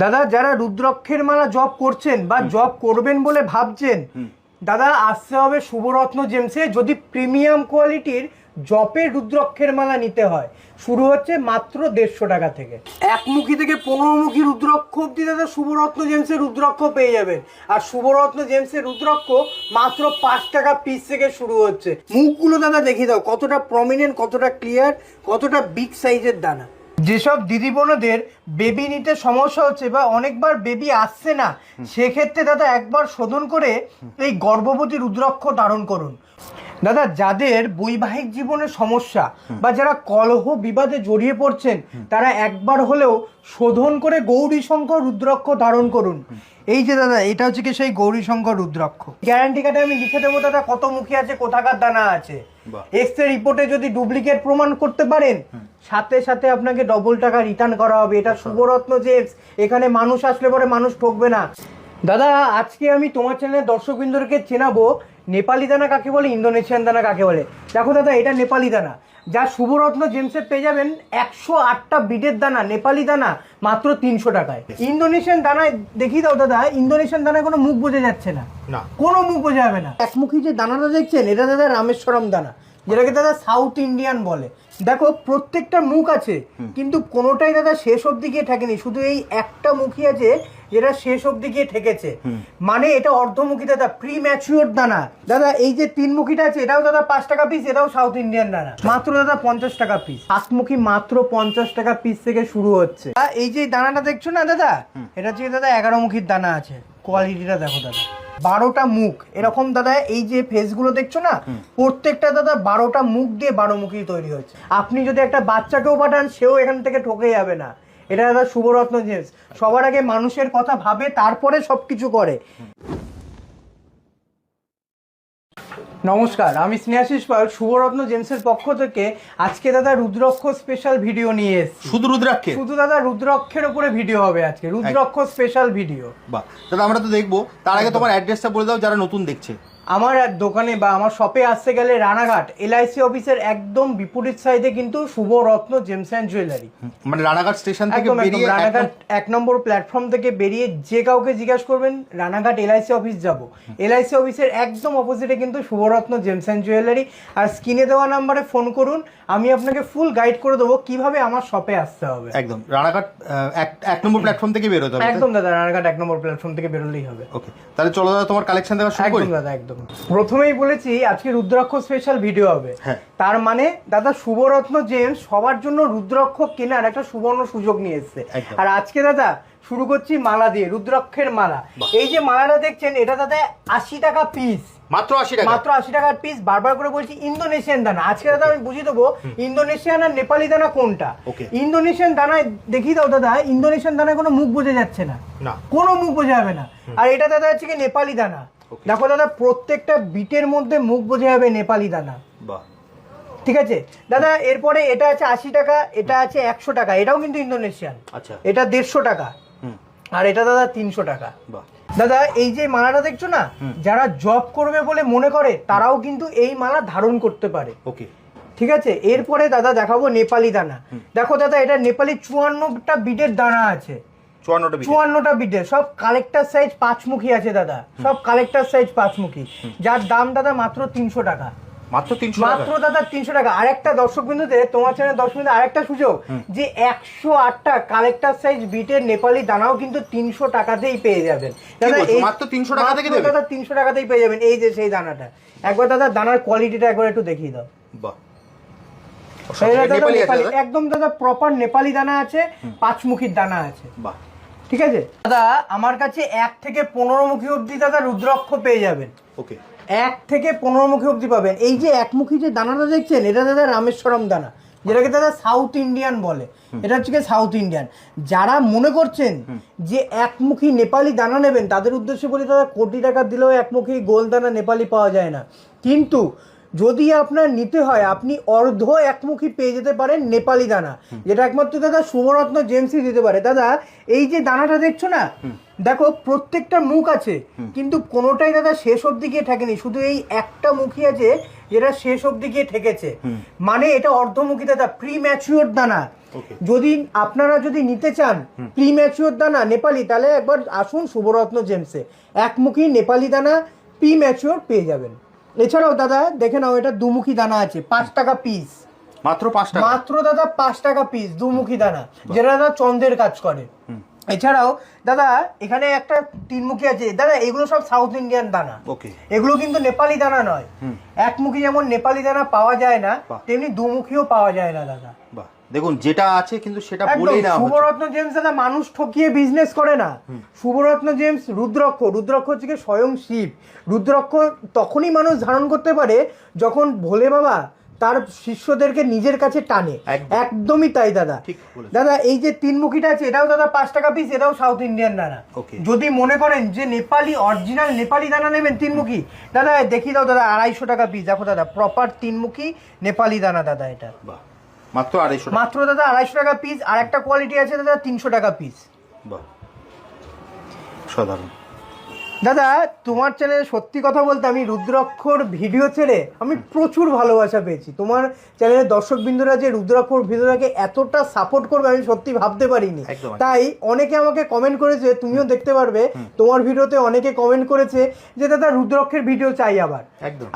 দাদা যারা রুদ্রক্ষের মালা জব করছেন বা জব করবেন বলে ভাবছেন দাদা আসতে হবে শুভরত্ন জেমসে। যদি প্রিমিয়াম কোয়ালিটির জপের রুদ্রক্ষের মালা নিতে হয় শুরু হচ্ছে মাত্র দেড়শো টাকা থেকে। একমুখী থেকে পনেরোমুখী রুদ্রক্ষ অব্দি দাদা শুভরত্ন জেমসের রুদ্রক্ষ পেয়ে যাবেন। আর শুভরত্ন জেমসের রুদ্রক্ষ মাত্র পাঁচ টাকা পিস থেকে শুরু হচ্ছে। মুখগুলো দাদা দেখিয়ে দাও কতটা প্রমিনেন্ট কতটা ক্লিয়ার কতটা বিগ সাইজের দানা। যেসব দিদি বোনদের বেবি নিতে সমস্যা হচ্ছে বা অনেকবার বেবি আসছে না সেক্ষেত্রে দাদা একবার শোধন করে এই গর্ভবতী রুদ্রাক্ষ ধারণ করুন। দাদা যাদের বৈবাহিক জীবনে সমস্যা বা যারা কলহ বিবাদে জড়িয়ে পড়ছেন তারা একবার হলেও শোধন করে গৌরী শঙ্কর রুদ্রাক্ষ ধারণ করুন। এই যে দাদা এটা হচ্ছে কি সেই গৌরী শঙ্কর রুদ্রাক্ষ। গ্যারান্টি কার্ডে আমি লিখে দেবো দাদা কত মুখী আছে কোথাকার দানা আছে। বাহ। এক্স রে রিপোর্টে যদি ডুপ্লিকেট প্রমাণ করতে পারেন সাথে সাথে আপনাকে ডবল টাকা রিটার্ন করা হবে। এটা শুভরত্ন যে এখানে মানুষ আসলে পরে মানুষ ঠকবে না। দাদা আজকে আমি তোমার চ্যানেলের দর্শকবৃন্দকে চেনাবো নেপালি দানা কাকে বলে ইন্দোনেশিয়ান দানা কাকে বলে? দেখো দাদা এটা নেপালি দানা। যা শুভরত্ন জেমসে পেয়ে যাবেন একশো আটটা বিডের দানা নেপালি দানা মাত্র তিনশো টাকায়। ইন্দোনেশিয়ান দানায় দেখি দাও দাদা ইন্দোনেশিয়ান দানায় কোনো মুখ বোঝা যাচ্ছে না। না। কোনো মুখ বোঝা যাবে না। একমুখী যে দানাটা দেখছেন এটা দাদা রামেশ্বরম দানা। যেটাকে দাদা সাউথ ইন্ডিয়ান বলে। দেখো প্রত্যেকটা মুখ আছে কিন্তু কোনোটাই দাদা শেষ অব্দি গিয়ে ঠেকেনি। শুধু এই একটা মুখই আছে যেটা শেষ অব্দি গিয়ে ঠেকেছে। মানে এটা অর্ধমুখী দাদা প্রি ম্যাচিওর দানা। দাদা এই যে তিন মুখীটা আছে এটাও দাদা পাঁচ টাকা পিস এটাও সাউথ ইন্ডিয়ান দানা। মাত্র দাদা পঞ্চাশ টাকা পিস সাতমুখী মাত্র পঞ্চাশ টাকা পিস থেকে শুরু হচ্ছে। এই যে দানাটা দেখছ না দাদা? এটা হচ্ছে দাদা এগারো মুখীর দানা আছে। কোয়ালিটিটা দেখো দাদা। বারোটা মুখ। এরকম দাদা এই যে ফেসগুলো দেখছ না প্রত্যেকটা দাদা বারোটা মুখ দিয়ে বারো মুখী তৈরি হয়েছে। আপনি যদি একটা বাচ্চাকেও পাঠান সেও এখান থেকে ঠকে যাবে না। এটা দাদা শুভরত্ন জিনিস। সবার আগে মানুষের কথা ভাবে তারপরে সব কিছু করে। নমস্কার আমি স্নেহাশিস পাল শুভরত্ন জেমসের পক্ষ থেকে আজকে দাদা রুদ্রক্ষ স্পেশাল ভিডিও নিয়ে এসেছি। শুধু রুদ্রাক্ষে শুধু দাদা রুদ্রক্ষের উপরে ভিডিও হবে আজকে রুদ্রক্ষ স্পেশাল ভিডিও বাহ দাদা আমরা তো দেখব তার আগে তোমার অ্যাড্রেসটা বলে দাও যারা নতুন দেখছে। আমার এক দোকানে বা আমার শপে আসতে গেলে রানাঘাট এলআইসি অফিসের একদম বিপরীত সাইডে কিন্তু শুভরত্ন জেমস অ্যান্ড জুয়েলারি। মানে রানাঘাট স্টেশন থেকে বেরিয়ে রানাঘাট এক নম্বর প্ল্যাটফর্ম থেকে বেরিয়ে যে কাউকে জিজ্ঞাসা করবেন রানাঘাট এলআইসি অফিস যাব। এলআইসি অফিসের একদম অপোজিটে কিন্তু শুভরত্ন জেমস অ্যান্ড জুয়েলারি। আর স্ক্রিনে দেওয়া নাম্বারে ফোন করুন আমি আপনাকে ফুল গাইড করে দেবো কীভাবে আমার শপে আসতে হবে। একদম রানাঘাট এক- নম্বর প্ল্যাটফর্ম থেকে বেরোতে হবে একদম দাদা রানাঘাট এক নম্বর প্ল্যাটফর্ম থেকে বেরোলেই হবে। ওকে তাহলে চলো দাদা তোমার কালেকশন দেওয়া শুরু করি? একদম দাদা একদম। প্রথমেই বলেছি আজকে রুদ্রাক্ষ স্পেশাল ভিডিও হবে। হ্যাঁ। তার মানে দাদা শুভরত্ন জেমস সবার জন্য রুদ্রাক্ষ কেনার একটা সুবর্ণ সুযোগ নিয়ে এসছে। আর আজকে দাদা শুরু করছি মালা দিয়ে রুদ্রাক্ষের মালা। এই যে মালাটা দেখছেন এটা দাদা আশি টাকা পিস মাত্র আশি টাকা? মাত্র আশি টাকার পিস বারবার করে বলছি ইন্দোনেশিয়ান দানা। আজকে দাদা আমি বুঝিয়ে দেবো ইন্দোনেশিয়ান আর নেপালি দানা কোনটা? ইন্দোনেশিয়ান দানায় দেখিয়ে দাও দাদা ইন্দোনেশিয়ান দানায় কোনো মুখ বোঝা যাচ্ছে না। কোনো মুখ বোঝা যাবে না। আর এটা দাদা হচ্ছে কি নেপালি দানা. দেখো দাদা প্রত্যেকটা বিটের মধ্যে মুখ বোঝা যাবে নেপালি দানা বাহ। ঠিক আছে? দাদা এরপরে এটা আছে আশি টাকা এটা আছে একশো টাকা এটাও কিন্তু ইন্দোনেশিয়ান। আচ্ছা। এটা দেড়শো টাকা। আর এটা দাদা তিনশো টাকা। বাহ। দাদা এই যে মালাটা দেখছ না যারা জব করবে বলে মনে করে তারাও কিন্তু এই মালা ধারণ করতে পারে। ওকে ঠিক আছে? এরপরে দাদা দেখাবো নেপালি দানা। দেখো দাদা এটা নেপালি চুয়ান্নটা বিটের দানা আছে। চুয়ান্নটা সব কালেক্টর সাইজ পাঁচমুখী আছে দাদা। সব কালেক্টর সাইজ পাঁচমুখী। যার দাম দাদা মাত্র তিনশো টাকা। মাত্র তিনশো মাত্র টাকা দাদা তিনশো টাকা। আরেকটা দর্শক বিন্দুতে তোমার চ্যানেল দর্শক বিন্দু আরেকটা সুযোগ যে একশো আটটা কালেক্টর সাইজ বিটের নেপালি দানাও কিন্তু তিনশো টাকাতেই পেয়ে যাবেন। দাদা? মাত্র 300 টাকা থেকে দাদা তিনশো টাকাতেই পেয়ে যাবেন এই যে সেই দানাটা। একবার দাদা দানার কোয়ালিটিটা একবার একটু দেখিয়ে দাও। বাহ? একদম দাদা প্রপার নেপালি দানা আছে পাঁচমুখীর দানা আছে। বাহ। ঠিক আছে? দাদা আমার কাছে এক থেকে পনেরো মুখী অবধি দাদা রুদ্রাক্ষ পেয়ে যাবেন। ওকে। এক থেকে পনেরো মুখী অবধি পাবেন। এই যে একমুখী যে দানাটা দেখছেন এটা দাদা রামেশ্বরম দানা যেটাকে দাদা সাউথ ইন্ডিয়ান বলে। এটা হচ্ছে সাউথ ইন্ডিয়ান যারা মনে করছেন যে একমুখী নেপালি দানা নেবেন তাদের উদ্দেশ্যে বলি দাদা কোটি টাকা দিলেও একমুখী গোল দানা নেপালি পাওয়া যায় না। কিন্তু যদি আপনার নিতে হয় আপনি অর্ধ একমুখী পেয়ে যেতে পারেন নেপালি দানা। যেটা একমাত্র দাদা শুভরত্ন জেমসি দিতে পারে। দাদা এই যে দানাটা দেখছ না? দেখো প্রত্যেকটা মুখ আছে কিন্তু কোনোটাই দাদা শেষ অব্দি গিয়ে ঠেকেনি। শুধু এই একটা মুখই আছে যেটা শেষ অব্দি গিয়ে ঠেকেছে। মানে এটা অর্ধমুখী দাদা প্রি ম্যাচিওর দানা যদি আপনারা যদি নিতে চান প্রি ম্যাচিওর দানা নেপালি তাহলে একবার আসুন শুভরত্ন জেমসে। একমুখী নেপালি দানা প্রি ম্যাচিওর পেয়ে যাবেন। এছাড়াও দাদা দেখে নাও এটা দুমুখী দানা আছে পাঁচ টাকা পিস মাত্র পাঁচ টাকা? মাত্র দাদা পাঁচ টাকা পিস দুমুখী দানা যেটা দাদা চন্দ্রের কাজ করে। এছাড়াও দাদা এখানে একটা তিনমুখী আছে। দাদা এগুলো সব সাউথ ইন্ডিয়ান দানা। ওকে। এগুলো কিন্তু নেপালি দানা নয়। একমুখী যেমন নেপালি দানা পাওয়া যায় না তেমনি দুমুখীও পাওয়া যায় না দাদা। বাহ। দেখুন যেটা আছে কিন্তু সেটা বলেই না শুভরত্ন জেমস দাদা মানুষ ঠকিয়ে বিজনেস করে না। শুভরত্ন জেমস রুদ্রক্ষ রুদ্রক্ষ হচ্ছে কি স্বয়ং শিব। রুদ্রক্ষ তখনই মানুষ ধারণ করতে পারে যখন ভোলে বাবা তার শিষ্যদেরকে নিজের কাছে টানে। একদমই তাই দাদা। দাদা এই যে তিন মুখিটা আছে এটাও দাদা পাঁচ টাকা পিস এটাও সাউথ ইন্ডিয়ান দানা যদি মনে করেন যে নেপালি অরিজিনাল নেপালি দানা নেবেন তিনমুখী দাদা দেখি দাও দাদা আড়াইশো টাকা পিস দেখো দাদা প্রপার তিনমুখী নেপালি দানা দাদা এটা। বাহ। মাত্র আড়াইশো মাত্র দাদা আড়াইশো টাকা পিস আর একটা কোয়ালিটি আছে দাদা তিনশো টাকা পিস বাহ। সাধারণ। দাদা তোমার চ্যানেলে সত্যি কথা বলতে আমি রুদ্রাক্ষর ভিডিও ছেড়ে আমি প্রচুর ভালোবাসা পেয়েছি। তোমার চ্যানেলের দর্শক বিন্দুরা যে রুদ্রাক্ষর ভিডিওটাকে এতটা সাপোর্ট করবে আমি সত্যি ভাবতে পারিনি। তাই অনেকে আমাকে কমেন্ট করেছে তুমিও দেখতে পারবে। তোমার ভিডিওতে অনেকে কমেন্ট করেছে যে দাদা রুদ্রাক্ষের ভিডিও চাই আবার।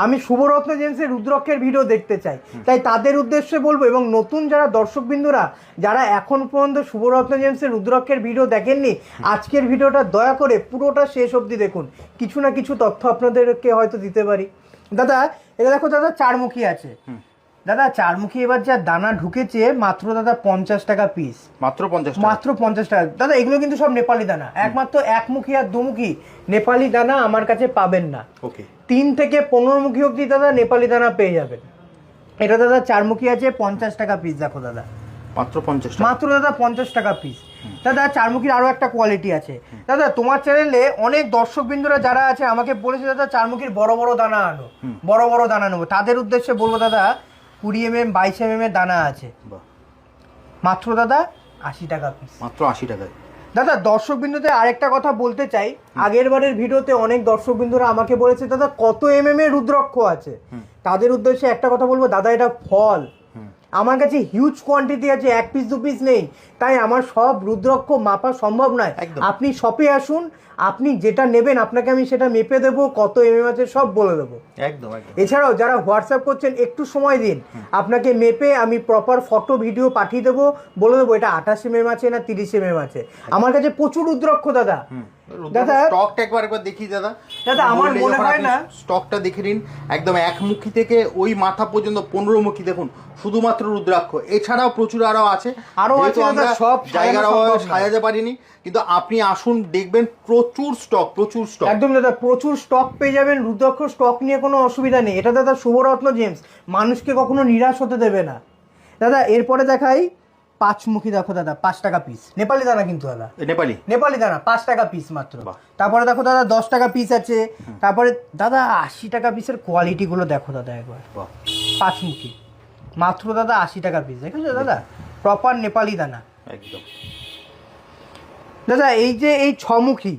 আমি শুভরত্ন জেমসের রুদ্রক্ষের ভিডিও দেখতে চাই। তাই তাদের উদ্দেশ্যে বলব এবং নতুন যারা দর্শক বিন্দুরা যারা এখন পর্যন্ত শুভরত্ন জেমসের রুদ্রক্ষের ভিডিও দেখেননি আজকের ভিডিওটা দয়া করে পুরোটা শেষ অবধি দেখুন। কিছু না কিছু তথ্য আপনাদেরকে হয়তো দিতে পারি। দাদা এটা দেখো দাদা চারমুখী আছে। দাদা চারমুখী এবার যা দানা ঢুকেছে মাত্র দাদা পঞ্চাশ টাকা পিস মাত্র পঞ্চাশ মাত্র পঞ্চাশ টাকা। দাদা এগুলো কিন্তু সব নেপালি দানা। একমাত্র একমুখী আর দুমুখী নেপালি দানা আমার কাছে পাবেন না। ওকে। তিন থেকে পনেরো মুখী অব্দি দাদা নেপালি দানা পেয়ে যাবেন। এটা দাদা চারমুখী আছে পঞ্চাশ টাকা পিস দেখো দাদা। মাত্র পঞ্চাশ মাত্র দাদা পঞ্চাশ টাকা পিস দাদা চারমুখীর আরও একটা কোয়ালিটি আছে। দাদা তোমার চ্যানেলে অনেক দর্শক বিন্দুরা যারা আছে আমাকে বলেছে দাদা চারমুখীর বড় বড় দানা আনো। বড় বড় দানা নেব। তাদের উদ্দেশ্যে বলব দাদা কুড়ি এম এম বাইশ এম এম এর দানা আছে। মাত্র দাদা আশি টাকা পিস মাত্র আশি টাকা দাদা দর্শক বিন্দুতে আরেকটা কথা বলতে চাই। আগের বারের ভিডিওতে অনেক দর্শক বিন্দুরা আমাকে বলেছে দাদা কত এম এম এর রুদ্রাক্ষ আছে? তাদের উদ্দেশ্যে একটা কথা বলব দাদা এটা ফল। আমার কাছে হিউজ কোয়ান্টিটি আছে এক পিস দু পিস নেই। তাই আমার সব রুদ্রক্ষ মাপা সম্ভব নয়। আপনি শপে আসুন আপনি যেটা নেবেন আপনাকে আমি সেটা মেপে দেবো কত এম এম আছে সব বলে দেবো। একদম এছাড়াও যারা হোয়াটসঅ্যাপ করছেন একটু সময় দিন। আপনাকে মেপে আমি প্রপার ফটো ভিডিও পাঠিয়ে দেবো বলে দেবো এটা আঠাশ এম এম আছে না তিরিশ এম এম আছে। আমার কাছে প্রচুর রুদ্রাক্ষ দাদা। দাদা। স্টকটা একবার একবার দেখি দাদা। দাদা, আমার মনে হয় না- স্টকটা দেখে নিন একদম একমুখী থেকে ওই মাথা পর্যন্ত পনেরো মুখী দেখুন শুধুমাত্র রুদ্রাক্ষ। এছাড়াও প্রচুর আরও আছে। আরও আছে আমরা সব জায়গার অভাবে সাজাতে পারিনি কিন্তু আপনি আসুন দেখবেন প্রচুর স্টক প্রচুর স্টক একদম দাদা প্রচুর স্টক পেয়ে যাবেন রুদ্রাক্ষ স্টক নিয়ে কোনো অসুবিধা নেই। এটা দাদা শুভরত্ন জেমস মানুষকে কখনো নিরাশ হতে দেবে না। দাদা এরপরে দেখাই পাঁচমুখী দেখো দাদা পাঁচ টাকা পিস নেপালি দানা কিন্তু দাদা। নেপালি? নেপালি দানা পাঁচ টাকা পিস মাত্র। তারপরে দেখো দাদা দশ টাকা পিস আছে। তারপরে দাদা আশি টাকা পিসের কোয়ালিটিগুলো দেখো দাদা একবার। পাঁচমুখী। মাত্র দাদা আশি টাকা পিস দেখেছ দাদা? প্রপার নেপালি দানা। একদম। দাদা এই যে এই ছমুখী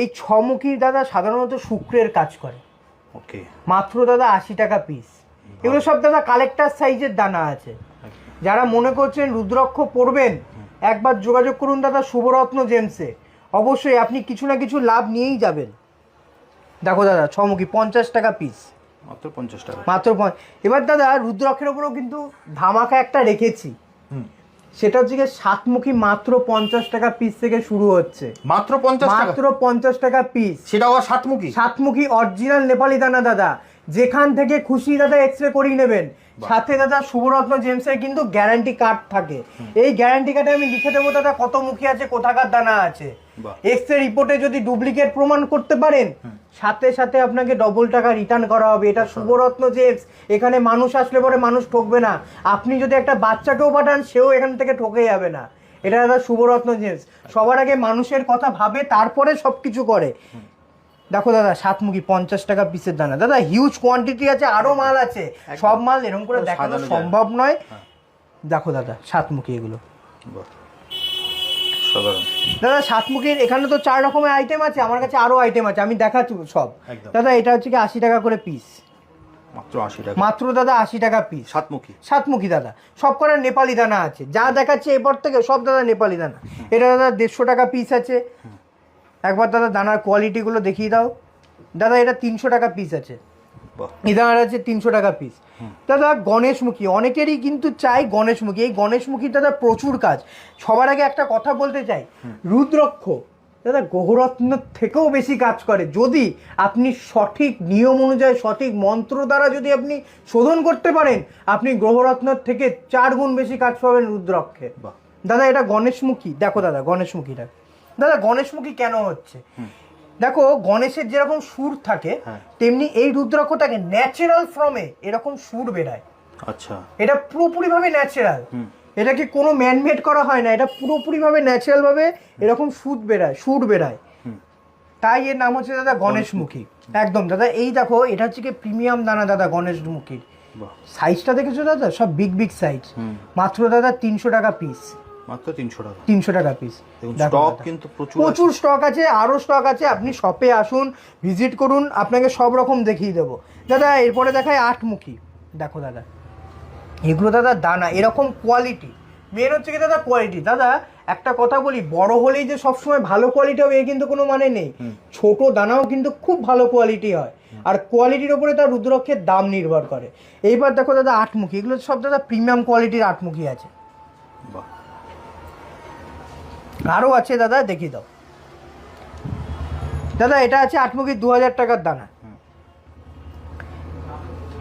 এই ছমুখী দাদা সাধারণত শুক্রের কাজ করে। ওকে। মাত্র দাদা আশি টাকা পিস এগুলো সব দাদা কালেক্টার সাইজের দানা আছে। যারা মনে করছেন রুদ্রক্ষ পড়বেন একবার যোগাযোগ করুন দাদা শুভরত্ন জেমসে। অবশ্যই আপনি কিছু না কিছু লাভ নিয়েই যাবেন। দেখো দাদা ছমুখী পঞ্চাশ টাকা পিস মাত্র পঞ্চাশ টাকা। মাত্র এবার দাদা রুদ্রাক্ষের ওপরেও কিন্তু ধামাকা একটা রেখেছি। সেটা হচ্ছে গিয়ে সাতমুখী মাত্র পঞ্চাশ টাকা পিস থেকে শুরু হচ্ছে। মাত্র পঞ্চাশ মাত্র পঞ্চাশ টাকা পিস সেটা আবার সাতমুখী? সাতমুখী অরিজিনাল নেপালি দানা দাদা। যেখান থেকে খুশি দাদা এক্স রে করিয়ে নেবেন। সাথে দাদা শুভরত্ন জেমসের কিন্তু গ্যারান্টি কার্ড থাকে। এই গ্যারান্টি কার্ডে আমি লিখে দেবো দাদা কত মুখী আছে কোথাকার দানা আছে। এক্স রে রিপোর্টে যদি ডুপ্লিকেট প্রমাণ করতে পারেন সাথে সাথে আপনাকে ডবল টাকা রিটার্ন করা হবে। এটা শুভরত্ন জেমস এখানে মানুষ আসলে পরে মানুষ ঠকবে না। আপনি যদি একটা বাচ্চাকেও পাঠান সেও এখান থেকে ঠকে যাবে না। এটা দাদা শুভরত্ন জেমস সবার আগে মানুষের কথা ভাবে তারপরে সবকিছু করে। দেখো দাদা সাতমুখী পঞ্চাশ টাকা পিসের দানা। দাদা হিউজ কোয়ান্টিটি আছে আরও মাল আছে। সব মাল এরকম করে দেখানো সম্ভব নয়। হ্যাঁ। দেখো দাদা সাতমুখী এগুলো। দাদা সাতমুখীর এখানে তো চার রকমের আইটেম আছে আমার কাছে আরও আইটেম আছে আমি দেখাচ্ছি সব। দাদা এটা হচ্ছে কি আশি টাকা করে পিস মাত্র আশি টাকা। মাত্র দাদা আশি টাকা পিস সাতমুখী। সাতমুখী দাদা। সব কটা নেপালি দানা আছে। যা দেখাচ্ছে এরপর থেকে সব দাদা নেপালি দানা। এটা দাদা দেড়শো টাকা পিস আছে। একবার দাদা দানার কোয়ালিটিগুলো দেখিয়ে দাও। দাদা এটা তিনশো টাকা পিস আছে। বাহ। দানার আছে তিনশো টাকা পিস দাদা গণেশমুখী অনেকেরই কিন্তু চাই গণেশমুখী। এই গণেশমুখী দাদা প্রচুর কাজ। সবার আগে একটা কথা বলতে চাই। রুদ্রক্ষ দাদা গ্রহরত্ন থেকেও বেশি কাজ করে। যদি আপনি সঠিক নিয়ম অনুযায়ী সঠিক মন্ত্র দ্বারা যদি আপনি শোধন করতে পারেন আপনি গ্রহরত্নর থেকে চার গুণ বেশি কাজ পাবেন রুদ্রক্ষে। দাদা এটা গণেশমুখী। দেখো দাদা গণেশমুখীটা। দাদা গণেশমুখী কেন হচ্ছে? দেখো গণেশের যেরকম সুর থাকে হ্যাঁ। তেমনি এই রুদ্রাক্ষটাকে ন্যাচারাল ফর্মে এরকম সুর বেরায়। আচ্ছা। এটা পুরোপুরিভাবে ন্যাচারাল। এটাকে কোনো ম্যানমেড করা হয় না এটা পুরোপুরিভাবে ন্যাচারালভাবে এরকম সুর বেরায় সুর বেরায়। তাই এর নাম হচ্ছে দাদা গণেশমুখী। একদম দাদা এই দেখো এটা হচ্ছে কি প্রিমিয়াম দানা দাদা গণেশমুখীর। সাইজটা দেখেছ দাদা? সব বিগ বিগ সাইজ মাত্র দাদা তিনশো টাকা পিস মাত্র টাকা। পিস স্টক কিন্তু প্রচুর প্রচুর স্টক আছে আরও স্টক আছে আপনি শপে আসুন ভিজিট করুন আপনাকে সব রকম দেখিয়ে দেবো। দাদা এরপরে দেখায় আটমুখী। দেখো দাদা। এগুলো দাদা দানা এরকম কোয়ালিটি মেন হচ্ছে কি দাদা কোয়ালিটি দাদা একটা কথা বলি বড় হলেই যে সবসময় ভালো কোয়ালিটি হবে এ কিন্তু কোনো মানে নেই। ছোট দানাও কিন্তু খুব ভালো কোয়ালিটি হয়। আর কোয়ালিটির ওপরে তার রুদ্রক্ষের দাম নির্ভর করে। এইবার দেখো দাদা আটমুখী। এগুলো সব দাদা প্রিমিয়াম কোয়ালিটির আটমুখী আছে। বাহ। আরও আছে দাদা দেখিয়ে দাও। দাদা এটা আছে আটমুখী দু হাজার টাকার দানা।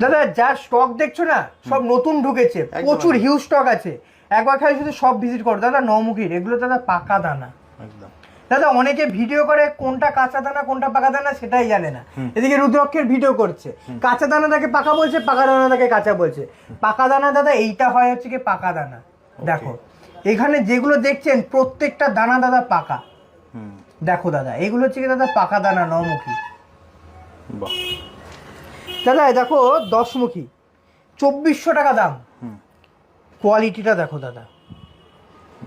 দাদা যার স্টক দেখছ না সব নতুন ঢুকেছে প্রচুর। হিউজ স্টক আছে। একবার খালি শুধু সব ভিজিট করো। দাদা নমুখীর এগুলো দাদা পাকা দানা। একদম। দাদা অনেকে ভিডিও করে কোনটা কাঁচা দানা কোনটা পাকা দানা সেটাই জানে না। এদিকে রুদ্রক্ষের ভিডিও করছে। কাঁচা দানা তাকে পাকা বলছে পাকা দানা তাকে কাঁচা বলছে। পাকা দানা দাদা এইটা হয় হচ্ছে কি পাকা দানা। দেখো এখানে যেগুলো দেখছেন প্রত্যেকটা দানা দাদা পাকা। দেখো দাদা এগুলো হচ্ছে কি দাদা পাকা দানা নমুখী বাহ। দাদা দেখো দশমুখী। চব্বিশশো টাকা দাম। হুম। কোয়ালিটিটা দেখো দাদা।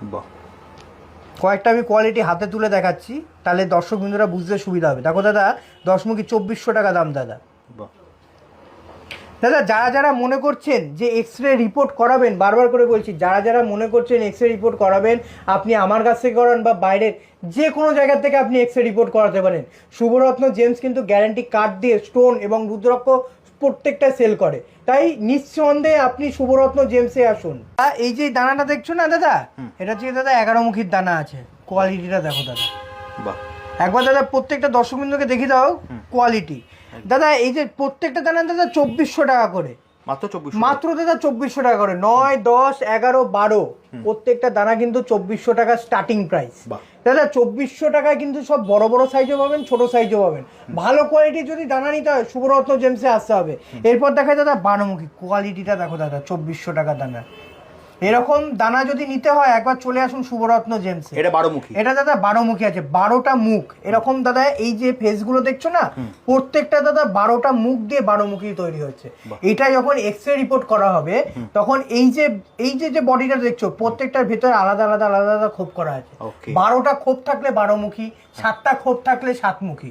বাহ। কয়েকটা আমি কোয়ালিটি হাতে তুলে দেখাচ্ছি তাহলে দর্শক বিন্দুরা বুঝতে সুবিধা হবে। দেখো দাদা দশমুখী চব্বিশশো টাকা দাম দাদা। বাহ। দাদা যারা যারা মনে করছেন যে এক্স রে রিপোর্ট করাবেন বারবার করে বলছি যারা যারা মনে করছেন এক্স রে রিপোর্ট করাবেন আপনি আমার কাছ থেকে করান বা বাইরের যে কোনো জায়গা থেকে আপনি এক্স রে রিপোর্ট করাতে পারেন। শুভরত্ন জেমস কিন্তু গ্যারান্টি কার্ড দিয়ে স্টোন এবং রুদ্রাক্ষ প্রত্যেকটা সেল করে। তাই নিঃসন্দেহে আপনি শুভরত্ন জেমসে আসুন। এই যে দানাটা দেখছ না দাদা? এটা হচ্ছে দাদা এগারো মুখীর দানা আছে। কোয়ালিটিটা দেখো দাদা। বাহ। একবার দাদা প্রত্যেকটা দর্শক বিন্দুকে দেখিয়ে দাও। কোয়ালিটি দাদা এই যে প্রত্যেকটা দানা দাদা চব্বিশশো টাকা করে। মাত্র চব্বিশ মাত্র দাদা চব্বিশশো টাকা করে। নয় দশ এগারো বারো প্রত্যেকটা দানা কিন্তু চব্বিশশো টাকা স্টার্টিং প্রাইস দাদা চব্বিশশো টাকায় কিন্তু সব বড় বড় সাইজও পাবেন ছোট সাইজও পাবেন। ভালো কোয়ালিটির যদি দানা নিতে হয় শুভরত্ন জেমসে আসতে হবে। এরপর দেখা দাদা বারোমুখী। কোয়ালিটিটা দেখো দাদা চব্বিশশো টাকা দানা। এরকম দানা যদি নিতে হয় একবার চলে আসুন শুভরত্ন জেমসে। এটা বারোমুখী। এটা দাদা বারো মুখী আছে বারোটা মুখ। এরকম দাদা এই যে ফেসগুলো দেখছ না প্রত্যেকটা দাদা বারোটা মুখ দিয়ে বারো মুখী তৈরি হচ্ছে। এটা যখন এক্স রে রিপোর্ট করা হবে তখন এই যে এই যে যে বডিটা দেখছ প্রত্যেকটার ভেতরে আলাদা আলাদা আলাদা আলাদা খোপ করা আছে। বারোটা খোপ থাকলে বারো মুখী সাতটা খোপ থাকলে সাতমুখী।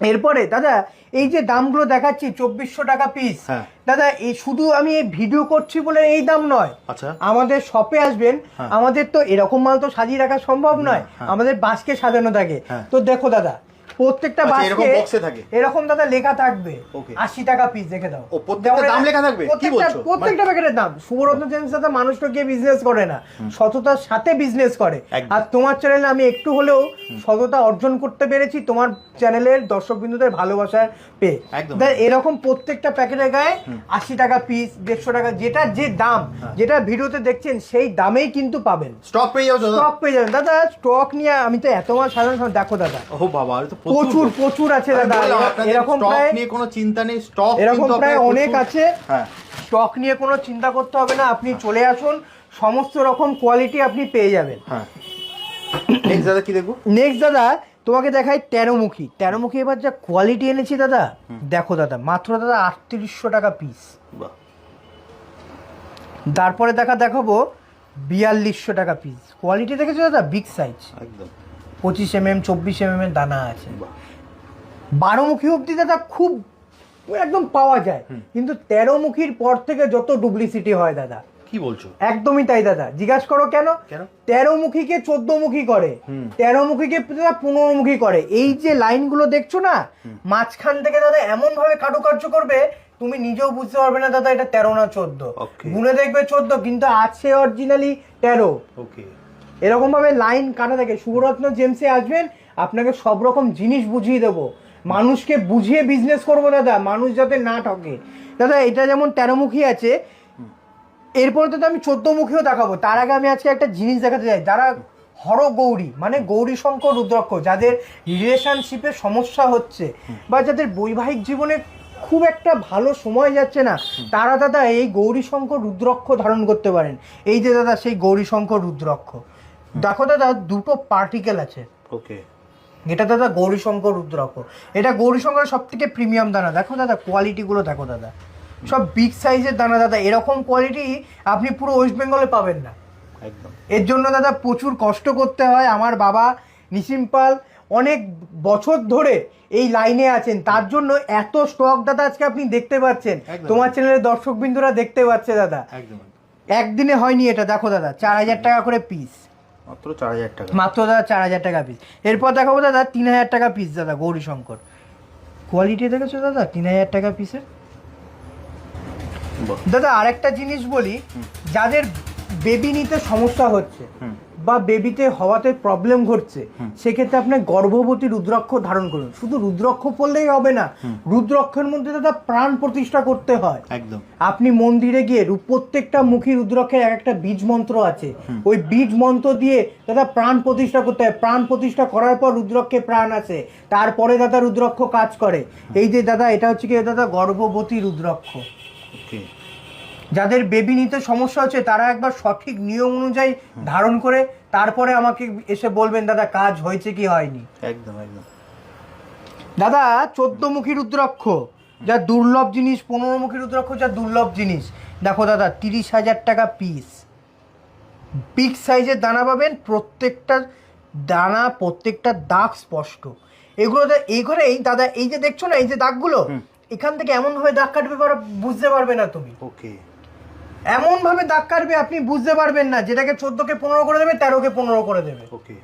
এরপরে দাদা এই যে দামগুলো দেখাচ্ছি চব্বিশশো টাকা পিস হ্যাঁ। দাদা এই শুধু আমি এই ভিডিও করছি বলে এই দাম নয় আচ্ছা আমাদের শপে আসবেন হ্যাঁ। আমাদের তো এরকম মাল তো সাজিয়ে রাখা সম্ভব নয় হ্যাঁ। আমাদের বাসকে সাজানো থাকে। তো দেখো দাদা প্রত্যেকটা আচ্ছা, এরকম বাসকে box এ থাকে? এরকম দাদা লেখা থাকবে। Okay. আশি টাকা পিস দেখে দাও। ও, প্রত্যেকটা দাম লেখা থাকবে? কি বলছো? প্রত্যেকটা প্যাকেটের দাম। সুবরত্ন জেমস দাদা মানুষ তো গিয়ে বিজনেস করে না সততার সাথে বিজনেস করে। আর তোমার চ্যানেলে আমি একটু হলেও সততা অর্জন করতে পেরেছি তোমার চ্যানেলের দর্শক বিন্দুদের ভালোবাসার পেয়ে। এরকম প্রত্যেকটা প্যাকেটের গায়ে আশি টাকা পিস দেড়শো টাকা যেটা যে দাম হ্যাঁ। যেটা ভিডিওতে দেখছেন সেই দামেই কিন্তু পাবেন। স্টক পেয়ে দাদা। স্টক পেয়ে যাবেন। দাদা স্টক নিয়ে আমি তো এত মাল সাধারণ দেখো দাদা। ও বাবা তো প্রচুর প্রচুর। আছে দাদা। এরকম প্রায় নিয়ে কোনো চিন্তা নেই স্টক এরকম প্রায় অনেক আছে। হ্যাঁ। স্টক নিয়ে কোনো চিন্তা করতে হবে না আপনি চলে আসুন সমস্ত রকম কোয়ালিটি আপনি পেয়ে যাবেন। হ্যাঁ। নেক্সট দাদা কি দেখব? নেক্সট দাদা তোমাকে দেখাই তেরোমুখী। তেরোমুখী এবার যা কোয়ালিটি এনেছি দাদা দেখো দাদা মাত্র দাদা আটত্রিশশো টাকা পিস তারপরে দেখা দেখাবো বিয়াল্লিশশো টাকা পিস কোয়ালিটি দেখেছ দাদা? বিগ সাইজ একদম। পঁচিশ এম এম চব্বিশ এম এম এর দানা আছে। বারোমুখী অবধি দাদা খুব একদম পাওয়া যায়। কিন্তু তেরো মুখীর পর থেকে যত ডুপ্লিসিটি হয় দাদা। কি বলছো? একদমই তাই দাদা। জিজ্ঞাসা করো কেন? তেরো মুখীকে চোদ্দ মুখী করে। তেরো মুখীকে পনেরো মুখী করে। এই যে লাইনগুলো দেখছ না মাঝখান থেকে দাদা এমন ভাবে কারুকার্য করবে তুমি নিজেও বুঝতে পারবে না দাদা এটা তেরো না চোদ্দ। গুনে দেখবে চোদ্দ কিন্তু আছে অরিজিনালি তেরো। ওকে এরকম ভাবে লাইন কাটা থাকে। শুভরত্ন জেমসে আসবেন, আপনাকে সব রকম জিনিস বুঝিয়ে দেবো। মানুষকে বুঝিয়ে বিজনেস করব দাদা, মানুষ যাতে না ঠকে। দাদা, এটা যেমন তেরোমুখী আছে, এরপরে তো আমি চোদ্দমুখীও দেখাবো। তার আগে আমি আজকে একটা জিনিস দেখাতে চাই। যারা হর গৌরী মানে গৌরী শঙ্কর রুদ্রাক্ষ, যাদের রিলেশনশিপে সমস্যা হচ্ছে বা যাদের বৈবাহিক জীবনে খুব একটা ভালো সময় যাচ্ছে না, তারা দাদা এই গৌরী শঙ্কর রুদ্রাক্ষ ধারণ করতে পারেন। এই যে দাদা, সেই গৌরী শঙ্কর রুদ্রাক্ষ। দেখো দাদা দুটো পার্টিকেল আছে। ওকে এটা দাদা গৌরীশঙ্কর রুদ্রাক্ষ এটা গৌরীশঙ্কর সব থেকে প্রিমিয়াম দানা। দেখো দাদা কোয়ালিটিগুলো দেখো দাদা। সব বিগ সাইজের দানা দাদা। এরকম কোয়ালিটি আপনি পুরো ওয়েস্ট বেঙ্গলে পাবেন না। একদম। এর জন্য দাদা প্রচুর কষ্ট করতে হয়। আমার বাবা নিসিম পাল অনেক বছর ধরে এই লাইনে আছেন। তার জন্য এত স্টক দাদা আজকে আপনি দেখতে পাচ্ছেন। তোমার চ্যানেলের দর্শক বিন্দুরা দেখতে পাচ্ছে দাদা। একদিনে হয়নি এটা। দেখো দাদা চার হাজার টাকা করে পিস মাত্র চার হাজার টাকা মাত্র দাদা চার হাজার টাকা পিস এরপর দেখাবো দাদা তিন হাজার টাকা পিস দাদা গৌরী শঙ্কর কোয়ালিটি দেখেছ দাদা? তিন হাজার টাকা পিসের দাদা আরেকটা জিনিস বলি যাদের বেবি নিতে সমস্যা হচ্ছে। বা বেবিতে হওয়াতে প্রবলেম ঘটছে সেক্ষেত্রে আপনি গর্ভবতী রুদ্রাক্ষ ধারণ করুন। শুধু রুদ্রাক্ষ পড়লেই হবে না রুদ্রাক্ষের মধ্যে দাদা প্রাণ প্রতিষ্ঠা করতে হয়। একদম। আপনি মন্দিরে গিয়ে প্রত্যেকটা মুখী রুদ্রাক্ষের এক একটা বীজ মন্ত্র আছে ওই বীজ মন্ত্র দিয়ে দাদা প্রাণ প্রতিষ্ঠা করতে হয়। প্রাণ প্রতিষ্ঠা করার পর রুদ্রাক্ষে প্রাণ আছে তারপরে দাদা রুদ্রাক্ষ কাজ করে। এই যে দাদা এটা হচ্ছে কি দাদা গর্ভবতী রুদ্রাক্ষ। ওকে। যাদের বেবি নিতে সমস্যা হচ্ছে তারা একবার সঠিক নিয়ম অনুযায়ী ধারণ করে তারপরে আমাকে এসে বলবেন দাদা কাজ হয়েছে কি হয়নি? একদম একদম। দাদা চোদ্দমুখী রুদ্রাক্ষ যা দুর্লভ জিনিস পনেরো পনেরোমুখী রুদ্রাক্ষ যা দুর্লভ জিনিস। দেখো দাদা তিরিশ হাজার টাকা পিস বিগ সাইজের দানা পাবেন প্রত্যেকটা দানা প্রত্যেকটা দাগ স্পষ্ট। এগুলো এই ঘরেই দাদা এই যে দেখছ না এই যে দাগগুলো এখান থেকে এমন ভাবে দাগ কাটবে বুঝতে পারবে না তুমি। ওকে এমন ভাবে দাগ কাটবে আপনি বুঝতে পারবেন না যেটাকে চোদ্দকে পনেরো করে দেবে তেরোকে পনেরো করে দেবে। ওকে।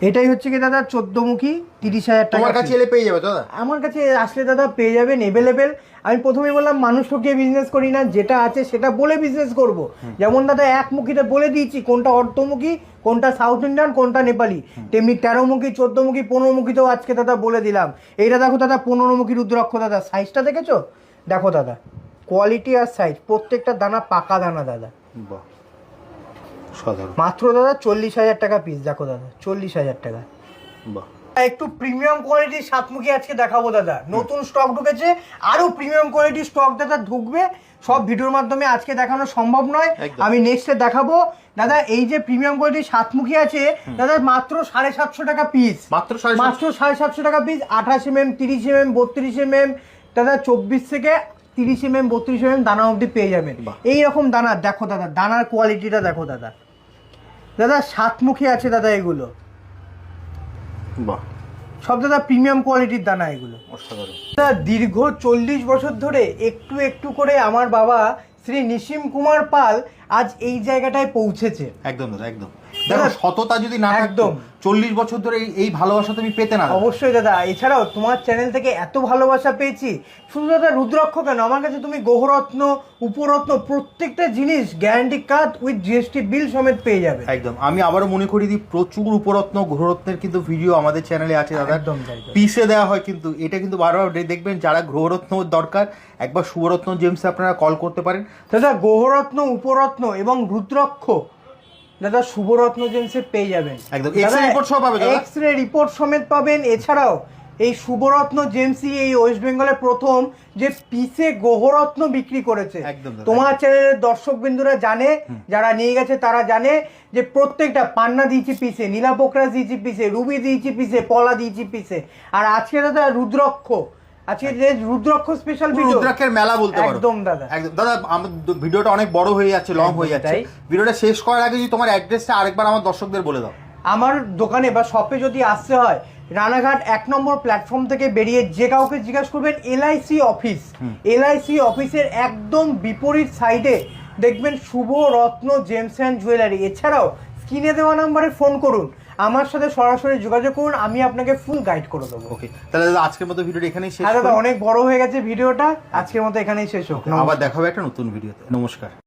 এটাই হচ্ছে কি দাদা চোদ্দমুখী তিরিশ হাজার টাকা কাছে এলে পেয়ে যাবে তো দাদা? আমার কাছে আসলে দাদা পেয়ে যাবেন এভেলেবেল আমি প্রথমে বললাম মানুষ ঠকিয়ে বিজনেস করি না যেটা আছে সেটা বলে বিজনেস করব। যেমন দাদা একমুখীতে বলে দিয়েছি কোনটা অর্ধমুখী কোনটা সাউথ ইন্ডিয়ান কোনটা নেপালি। তেমনি তেরোমুখী চোদ্দমুখী পনেরোমুখীতেও আজকে দাদা বলে দিলাম। এইটা দেখো দাদা পনেরো পনেরোমুখী রুদ্রাক্ষ দাদা। সাইজটা দেখেছ? দেখো দাদা। কোয়ালিটি আর সাইজ প্রত্যেকটা দানা পাকা দানা দাদা। মাত্র দাদা চল্লিশ হাজার টাকা পিস দেখো দাদা চল্লিশ হাজার টাকা। বাহ। একটু প্রিমিয়াম কোয়ালিটির সাতমুখী আজকে দেখাবো দাদা। নতুন স্টক ঢুকেছে আরও প্রিমিয়াম কোয়ালিটির স্টক দাদা ঢুকবে। সব ভিডিওর মাধ্যমে আজকে দেখানো সম্ভব নয় আমি নেক্সটে দেখাবো। দাদা এই যে প্রিমিয়াম কোয়ালিটির সাতমুখী আছে দাদা মাত্র সাড়ে সাতশো টাকা পিস মাত্র মাত্র সাড়ে সাতশো টাকা পিস আঠাশ এম এম তিরিশ এম এম বত্রিশ এম এম দাদা চব্বিশ থেকে তিরিশ এম এম বত্রিশ এম এম দানা অবধি পেয়ে যাবেন। বাহ। এই রকম দানা দেখো দাদা দানার কোয়ালিটিটা দেখো দাদা। দাদা সাতমুখী আছে দাদা এগুলো। বাহ। সব দাদা প্রিমিয়াম কোয়ালিটির দানা এগুলো। দাদা দীর্ঘ চল্লিশ বছর ধরে একটু একটু করে আমার বাবা শ্রী নিসিম কুমার পাল আজ এই জায়গাটায় পৌঁছেছে। একদম দাদা একদম। দেখো সততা যদি না একদম। চল্লিশ বছর ধরে এই- ভালোবাসা তুমি পেতে না অবশ্যই দাদা। এছাড়াও তোমার চ্যানেল থেকে এত ভালোবাসা পেয়েছি। শুধু দাদা রুদ্রাক্ষ কেন? আমার কাছে তুমি গ্রহরত্ন উপরত্ন প্রত্যেকটা জিনিস guarantee card with GST bill সমেত পেয়ে যাবে। একদম। আমি আবারও মনে করি দিই প্রচুর উপরত্ন গ্রহরত্নের কিন্তু ভিডিও আমাদের চ্যানেলে আছে দাদা। একদম পিসে দেওয়া হয় কিন্তু। এটা কিন্তু বারবার দেখবেন যারা গ্রহরত্ন দরকার একবার শুভরত্ন জেমসে আপনারা কল করতে পারেন। দাদা গ্রহরত্ন উপরত্ন এবং রুদ্রাক্ষ দাদা শুভরত্ন জেমসে পেয়ে যাবেন। একদম। সহ? এক্স রে রিপোর্ট সমেত পাবেন। এছাড়াও এই শুভরত্ন জেমসি এই ওয়েস্ট বেঙ্গলের প্রথম যে পিসে গোহরত্ন বিক্রি করেছে। তোমার চ্যানেলের দর্শক বিন্দুরা জানে যারা নিয়ে গেছে তারা জানে যে প্রত্যেকটা পান্না দিয়েছি পিসে নীলা পোকরাস দিয়েছি পিসে রুবি দিয়েছি পিসে পলা দিয়েছি পিসে। আর আজকে দাদা রুদ্রক্ষ আজকে যে রুদ্রক্ষ স্পেশাল ভিডিও রুদ্রাক্ষের মেলা বলতে পারো। একদম দাদা। একদম। দাদা ভিডিওটা অনেক বড় হয়ে যাচ্ছে লং হয়ে যাচ্ছে। তাই। ভিডিওটা শেষ করার আগে যদি তোমার অ্যাড্রেসটা আরেকবার আমার দর্শকদের বলে দাও। আমার দোকানে বা শপে যদি আসতে হয় রানাঘাট এক নম্বর প্ল্যাটফর্ম থেকে বেরিয়ে যে কাউকে জিজ্ঞাসা করবেন এলআইসি অফিস এলআইসি অফিসের একদম বিপরীত সাইডে দেখবেন শুভ রত্ন জেমস অ্যান্ড জুয়েলারি। এছাড়াও স্ক্রিনে দেওয়া নাম্বারে ফোন করুন। আমার সাথে সরাসরি যোগাযোগ করুন আমি আপনাকে ফুল গাইড করে দেবো। ওকে তাহলে দাদা আজকের মতো ভিডিওটা এখানেই শেষ হ্যাঁ দাদা অনেক বড় হয়ে গেছে ভিডিওটা আজকের মতো এখানেই শেষ হোক আবার দেখা হবে একটা নতুন ভিডিওতে। নমস্কার।